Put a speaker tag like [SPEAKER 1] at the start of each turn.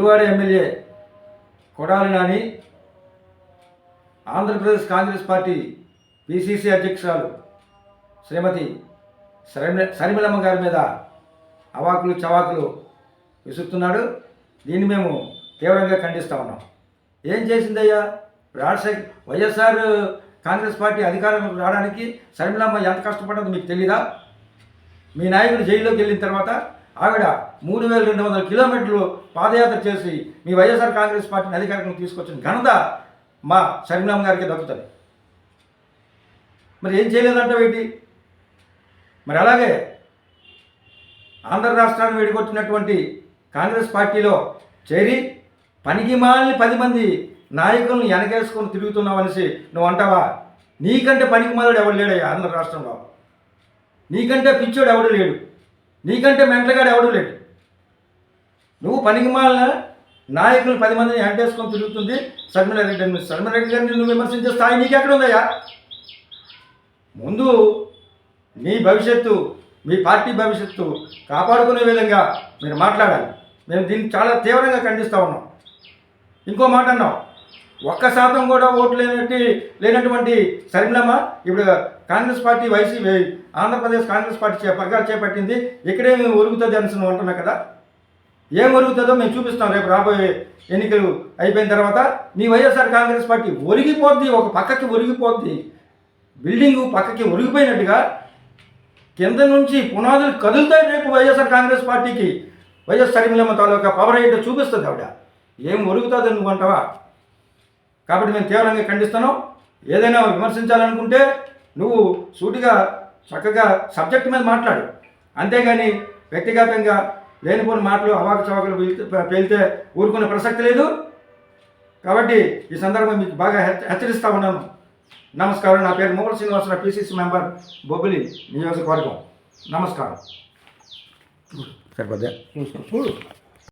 [SPEAKER 1] Gudivada MLA Kodali Nani Andhra Pradesh Congress party PCC అధ్యక్షురాలు శ్రీమతి సరిమ సరిమిలమ్మ గారి మీద అవాకులు చవాకులు విసురుతున్నాడు. దీన్ని మేము తీవ్రంగా ఖండిస్తా ఉన్నాం. ఏం చేసిందయ్యా? రాజశేఖర్ వైఎస్ఆర్ కాంగ్రెస్ పార్టీ అధికారంలోకి రావడానికి శర్మిలమ్మ ఎంత కష్టపడ్డదో మీకు తెలీదా? మీ నాయకుడు జైల్లోకి వెళ్ళిన తర్వాత ఆవిడ మూడు వేల రెండు వందల కిలోమీటర్లు పాదయాత్ర చేసి మీ వైఎస్ఆర్ కాంగ్రెస్ పార్టీని అధికారంలో తీసుకొచ్చిన ఘనత మా శర్మిలమ్మ గారికి దక్కుతుంది. మరి ఏం చేయలేదంటావు ఏంటి? మరి అలాగే ఆంధ్ర రాష్ట్రాన్ని వేడిగొట్టినటువంటి కాంగ్రెస్ పార్టీలో చేరి పనికి మాలిన పది మంది నాయకులను వెనకేసుకొని తిరుగుతున్నావనేసి నువ్వు అంటావా? నీకంటే పనికి మాలడు ఎవడు లేడయ్యా ఆంధ్ర రాష్ట్రంలో? నీకంటే పిచ్చోడు ఎవడు లేడు? నీకంటే మెంటగాడు ఎవడు లేడు. నువ్వు పనికిమాలిన నాయకులు పది మందిని వెంటేసుకొని తిరుగుతుంది శర్మిలారెడ్డి అని శర్మిలారెడ్డి గారిని నువ్వు విమర్శించే స్థాయి నీకెక్కడ ఉందయ్యా ముందు మీ భవిష్యత్తు మీ పార్టీ భవిష్యత్తు కాపాడుకునే విధంగా మీరు మాట్లాడాలి. మేము దీన్ని చాలా తీవ్రంగా ఖండిస్తూ ఉన్నాం. ఇంకో మాట అన్నాం ఒక్క శాతం కూడా ఓటు లేనట్టు లేనటువంటి శర్మిలమ్మ ఇప్పుడు Congress party YCP Andhra Pradesh Congress party చే చేపట్టింది. ఇక్కడేమి ఒరుగుతుంది అని అంటున్నా కదా. ఏం ఒరుగుతుందో మేము చూపిస్తాం రేపు రాబోయే ఎన్నికలు అయిపోయిన తర్వాత. మీ వైఎస్ఆర్ కాంగ్రెస్ పార్టీ ఒరిగిపోద్ది ఒక పక్కకి ఒరిగిపోద్ది. బిల్డింగ్ పక్కకి ఒరిగిపోయినట్టుగా కింద నుంచి పునాదులు కదులుతాయి రేపు వైఎస్ఆర్ కాంగ్రెస్ పార్టీకి. వైఎస్ సరిమిలమ్మ తాలూకా పవర్ ఏంటో చూపిస్తుంది ఆవిడ. ఏం ఒరుగుతుంది నువ్వు అంటావా కాబట్టి మేము తీవ్రంగా ఖండిస్తున్నాం. ఏదైనా విమర్శించాలనుకుంటే నువ్వు సూటిగా చక్కగా సబ్జెక్ట్ మీద మాట్లాడు. అంతేగాని వ్యక్తిగతంగా లేనిపోని మాటలు అవాక చవాకులు పేలితే- ఊరుకునే ప్రసక్తి లేదు. కాబట్టి ఈ సందర్భంగా మీకు బాగా హెచ్చ- హెచ్చరిస్తా ఉన్నాను. నమస్కారం. నా పేరు మోహన్ శ్రీనివాసరావు పిసిసి మెంబర్ బొబ్బిలి నియోజకవర్గం. నమస్కారం. సరిపోద్దా.